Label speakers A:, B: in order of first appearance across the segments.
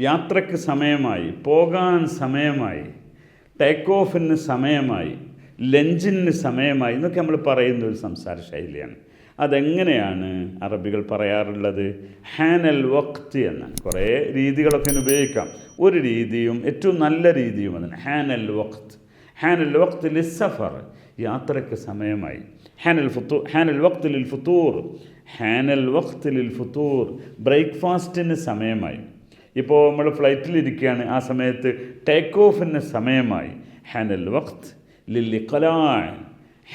A: യാത്രയ്ക്ക് സമയമായി പോകാൻ സമയമായി ടേക്ക് ഓഫിന് സമയമായി ലഞ്ചിന് സമയമായി എന്നൊക്കെ നമ്മൾ പറയുന്ന ഒരു സംസാര ശൈലിയാണ്. അതെങ്ങനെയാണ് അറബികൾ പറയാറുള്ളത്? ഹാനൽ വക്ത് എന്നാണ് കുറേ രീതികളൊക്കെ ഉപയോഗിക്കാം. ഒരു രീതിയും ഏറ്റവും നല്ല രീതിയും അതിന്. ഹാനൽ വക്ത് ഹാനൽ വക്ത് ലിസഫർ യാത്രയ്ക്ക് സമയമായി. ഹാനൽ ഫുത്തൂർ ഹാനൽ വക്ത് ലിൽ ഫുത്തൂർ ഹാനൽ വക്ത് ലിൽ ഫുത്തൂർ ബ്രേക്ക്ഫാസ്റ്റിന് സമയമായി. ഇപ്പോൾ നമ്മൾ ഫ്ലൈറ്റിലിരിക്കുകയാണ് ആ സമയത്ത് ടേക്ക് ഓഫിന് സമയമായി. ഹാനൽ വഖ്ത് ലില്ലി ലില്ലിഖലാൻ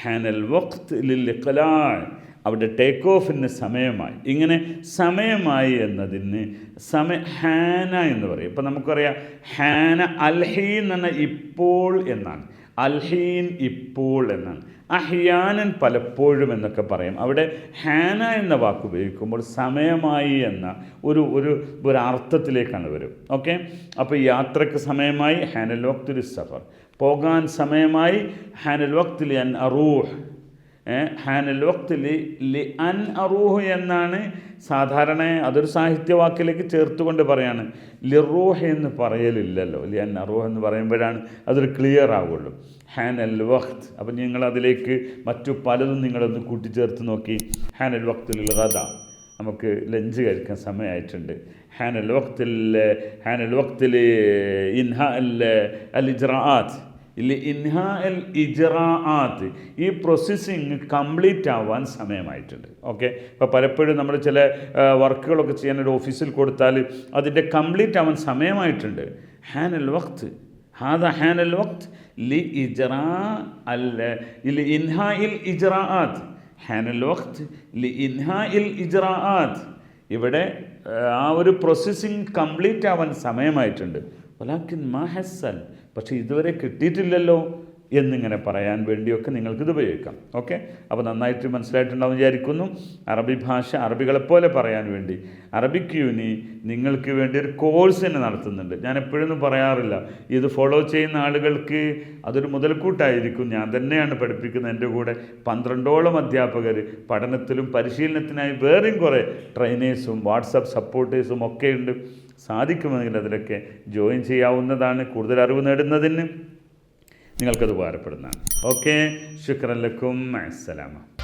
A: ഹാനൽ വഖ്ത് ലില്ലി ലില്ലിഖലാൻ അവിടെ ടേക്ക് ഓഫിന് സമയമായി. ഇങ്ങനെ സമയമായി എന്നതിന് സമയ ഹാന എന്ന് പറയും. ഇപ്പം നമുക്കറിയാം ഹാന അൽഹി എന്ന് പറഞ്ഞാൽ ഇപ്പോൾ എന്നാണ്. അൽഹീൻ ഇപ്പോൾ എന്നാണ്. അഹിയാനൻ പലപ്പോഴും എന്നൊക്കെ പറയും. അവിടെ ഹാന എന്ന വാക്ക് ഉപയോഗിക്കുമ്പോൾ സമയമായി എന്ന ഒരു ഒരു അർത്ഥത്തിലേക്കാണ് വരും. ഓക്കെ? അപ്പോൾ യാത്രയ്ക്ക് സമയമായി ഹാനൽ വക്തുൽ സഫർ. പോകാൻ സമയമായി ഹാനൽ വക്തിൽ അൻ അറൂഹ്. ഹാനൽ വക്തിൽ ലി അൻ അറൂഹ് എന്നാണ് സാധാരണ അതൊരു സാഹിത്യവാക്കിലേക്ക് ചേർത്തുകൊണ്ട് പറയാണ്. ലിറൂഹ് എന്ന് പറയലില്ലല്ലോ. ലി അൻ അറൂഹ് എന്ന് പറയുമ്പോഴാണ് അതൊരു ക്ലിയർ ആവുള്ളൂ. ഹാനൽ വഖ്ത് അപ്പം നിങ്ങൾ അതിലേക്ക് മറ്റു പലതും നിങ്ങളൊന്ന് കൂട്ടിച്ചേർത്ത് നോക്കി. ഹാനൽ വക്തിൽ ഗദ. നമുക്ക് ലഞ്ച് കഴിക്കാൻ സമയമായിട്ടുണ്ട്. ഹാനൽ വക്തിൽ ഹാനൽ വക്തിൽ ഇൻഹ അൽ അൽ ഇല്ല ഇൻഹാ എൽ ഇജറാത്ത് ഈ പ്രോസസ്സിങ് കംപ്ലീറ്റ് ആവാൻ സമയമായിട്ടുണ്ട്. ഓക്കെ ഇപ്പോൾ പലപ്പോഴും നമ്മൾ ചില വർക്കുകളൊക്കെ ചെയ്യാൻ ഒരു ഓഫീസിൽ കൊടുത്താൽ അതിന്റെ കംപ്ലീറ്റ് ആവാൻ സമയമായിട്ടുണ്ട്. ഹാനൽ വക്ത് ഹാദ ഹാനൽ വക്ത് ലി ഇജറാ അല്ല ഇല്ല ഇൻഹാ ഇൽ ഇജ്റാഅത്ത്. ഹാനൽ വക്ത് ലി ഇൻഹാ ഇൽ ഇജറാത്ത് ഇവിടെ ആ ഒരു പ്രോസസ്സിങ് കംപ്ലീറ്റ് ആവാൻ സമയമായിട്ടുണ്ട്. വലാക്കിൻ മാ പക്ഷെ പക്ഷേ ഇതുവരെ കിട്ടിയിട്ടില്ലല്ലോ എന്നിങ്ങനെ പറയാൻ വേണ്ടിയൊക്കെ നിങ്ങൾക്കിത് ഉപയോഗിക്കാം. ഓക്കെ? അപ്പോൾ നന്നായിട്ട് മനസ്സിലായിട്ടുണ്ടാവും വിചാരിക്കുന്നു. അറബി ഭാഷ അറബികളെപ്പോലെ പറയാൻ വേണ്ടി. അറബിക് യൂനി നിങ്ങൾക്ക് വേണ്ടി ഒരു കോഴ്സ് തന്നെ നടത്തുന്നുണ്ട്. ഞാൻ എപ്പോഴൊന്നും പറയാറില്ല. ഇത് ഫോളോ ചെയ്യുന്ന ആളുകൾക്ക് അതൊരു മുതൽക്കൂട്ടായിരിക്കും. ഞാൻ തന്നെയാണ് പഠിപ്പിക്കുന്നത് എന്റെ കൂടെ. പന്ത്രണ്ടോളം അധ്യാപകർ പഠനത്തിലും പരിശീലനത്തിനായി വേറെയും കുറേ ട്രെയിനേഴ്സും വാട്സപ്പ് സപ്പോർട്ടേഴ്സും ഒക്കെ ഉണ്ട്. സാധിക്കുമെങ്കിൽ അതിലൊക്കെ ജോയിൻ ചെയ്യാവുന്നതാണ് കൂടുതൽ അറിവ് നേടുന്നതിന്. നിങ്ങൾക്കത് ഉപകാരപ്പെടുന്നതാണ്. ഓക്കെ. ശുക്രൻ ലക്കും. അസ്സലാമ